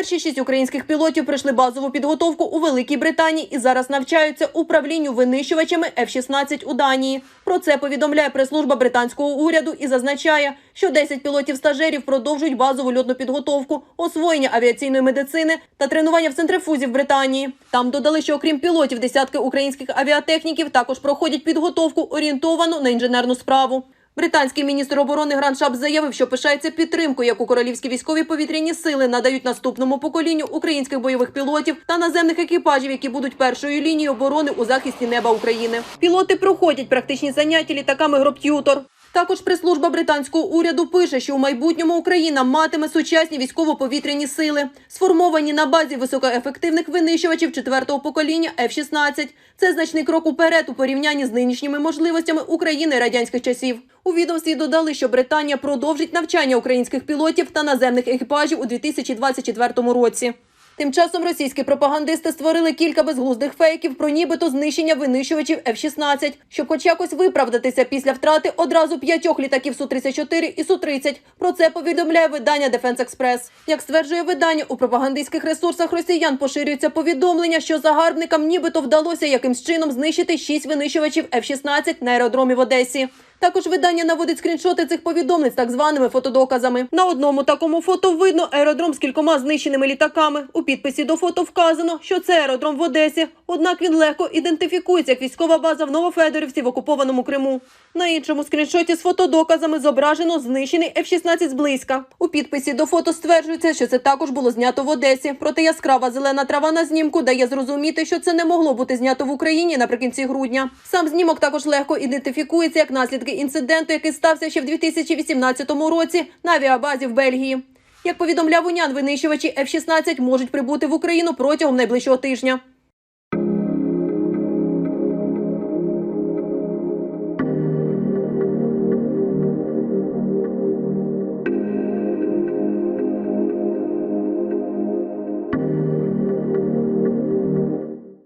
Перші шість українських пілотів пройшли базову підготовку у Великій Британії і зараз навчаються управлінню винищувачами F-16 у Данії. Про це повідомляє прес-служба британського уряду і зазначає, що 10 пілотів-стажерів продовжують базову льотну підготовку, освоєння авіаційної медицини та тренування в центрифузі в Британії. Там додали, що окрім пілотів, десятки українських авіатехніків також проходять підготовку орієнтовану на інженерну справу. Британський міністр оборони Гран Шап заявив, що пишається підтримкою, яку королівські військові повітряні сили надають наступному поколінню українських бойових пілотів та наземних екіпажів, які будуть першою лінією оборони у захисті неба України. Пілоти проходять практичні заняття літаками Гропт'ютор. Також прес-служба британського уряду пише, що у майбутньому Україна матиме сучасні військово-повітряні сили, сформовані на базі високоефективних винищувачів четвертого покоління F-16. Це значний крок уперед у порівнянні з нинішніми можливостями України радянських часів. У відомстві додали, що Британія продовжить навчання українських пілотів та наземних екіпажів у 2024 році. Тим часом російські пропагандисти створили кілька безглуздих фейків про нібито знищення винищувачів F-16, щоб хоч якось виправдатися після втрати одразу п'ятьох літаків Су-34 і Су-30. Про це повідомляє видання Defense Express. Як стверджує видання, у пропагандистських ресурсах росіян поширюється повідомлення, що загарбникам нібито вдалося якимсь чином знищити шість винищувачів F-16 на аеродромі в Одесі. Також видання наводить скріншоти цих повідомлень з так званими фотодоказами. На одному такому фото видно аеродром з кількома знищеними літаками. У підписі до фото вказано, що це аеродром в Одесі. Однак він легко ідентифікується як військова база в Новофедорівці в окупованому Криму. На іншому скріншоті з фотодоказами зображено знищений F-16 зблизька. У підписі до фото стверджується, що це також було знято в Одесі. Проте яскрава зелена трава на знімку дає зрозуміти, що це не могло бути знято в Україні наприкінці грудня. Сам знімок також легко ідентифікується як наслідки інциденту, який стався ще в 2018 році на авіабазі в Бельгії. Як повідомляв УНЯН, винищувачі F-16 можуть прибути в Україну протягом найближчого тижня.